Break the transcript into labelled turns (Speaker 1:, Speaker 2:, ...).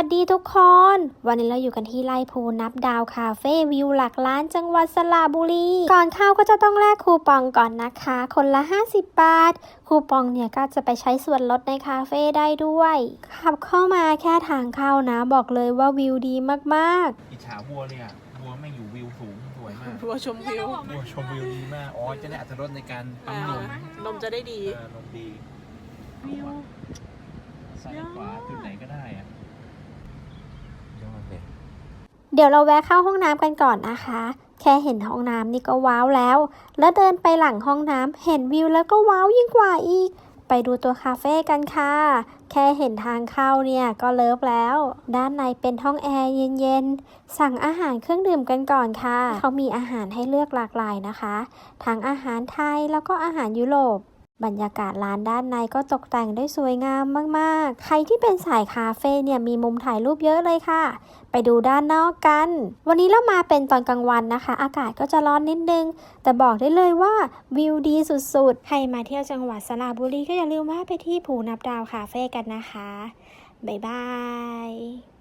Speaker 1: วัสดีทุกคน วันนี้เราอยู่กันที่ไร่ภูนับดาวคาเฟ่วิวหลักล้านจังหวัดสระบุรี ก่อนเข้าก็จะต้องแลกคูปองก่อนนะคะ คนละ 50 บาท คูปองเนี่ยก็จะไปใช้ส่วนลดในคาเฟ่ได้ด้วยขับเข้ามาแค่ทางเข้านะ บอกเลยว่าวิวดีมาก
Speaker 2: อิจฉาวัวเลยอะวัวไม่งอยู่วิวสูงสวยมาก
Speaker 3: วัวชมวิว
Speaker 2: วัวชมวิวดีมากอ๋อจะได้อัตรสในการปั๊มนม
Speaker 3: นมจะได้ดี
Speaker 2: เออนมดีซ้ายขวาจุดไหนก็ได้อะยอดเลย
Speaker 1: ๆ เดี๋ยวเราแวะเข้าห้องน้ำกันก่อนนะคะ แค่เห็นห้องน้ำนี่ก็ว้าวแล้ว แล้วเดินไปหลังห้องน้ำเห็นวิวแล้วก็ว้าวยิ่งกว่าอีก ไปดูตัวคาเฟ่กันค่ะ แค่เห็นทางเข้าเนี่ยก็เลิฟแล้ว ด้านในเป็นห้องแอร์เย็นๆ สั่งอาหารเครื่องดื่มกันก่อนค่ะ เขามีอาหารให้เลือกหลากหลายนะคะ ทั้งอาหารไทยแล้วก็อาหารยุโรป บรรยากาศร้านด้านในก็ตกแต่งได้สวยงามมาก ๆ ใครที่เป็นสายคาเฟ่เนี่ยมีมุมถ่ายรูปเยอะเลยค่ะ ไปดูด้านนอกกัน วันนี้เรามาเป็นตอนกลางวันนะคะ อากาศก็จะร้อนนิดนึง แต่บอกได้เลยว่าวิวดีสุด ๆ ใครมาเที่ยวจังหวัดสระบุรีก็อย่าลืมว่าไปที่ภูนับดาวคาเฟ่กันนะคะ บ๊ายบาย